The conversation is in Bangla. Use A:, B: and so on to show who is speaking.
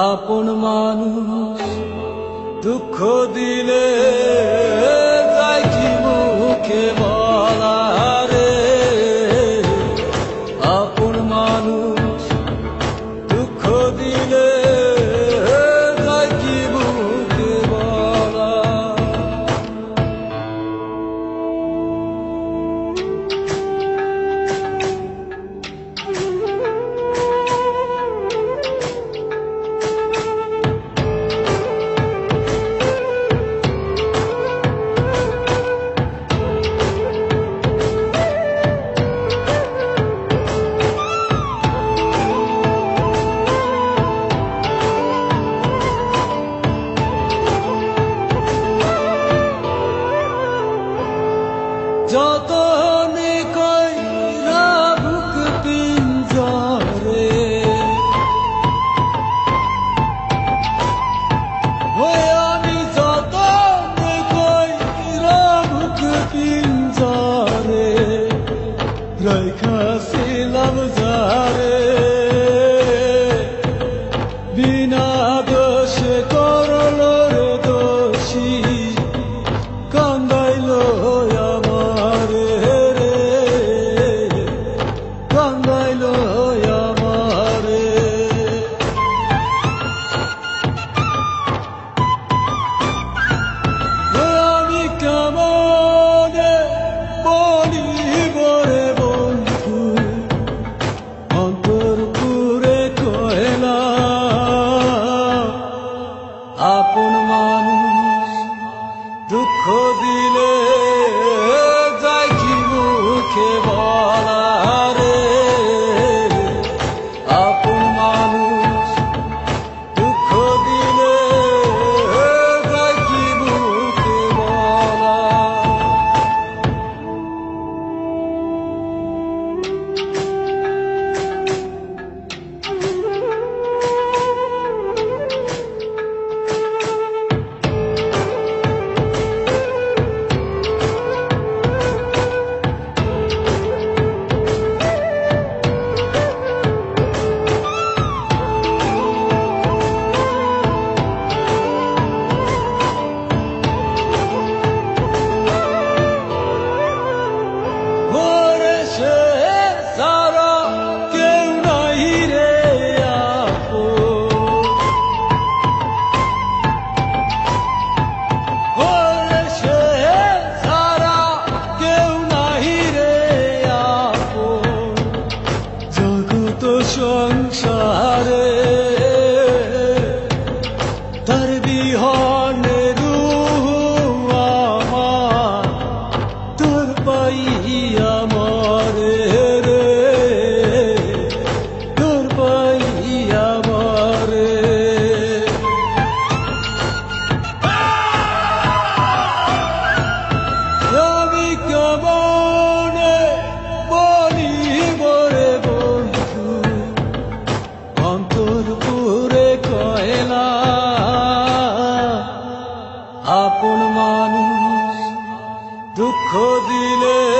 A: আপন মানুষ দুঃখ দিলে যাই কি মুখে Röykası lavuz আপন মানুষ দুঃখ দিলে সংসারে দুঃখ দিলে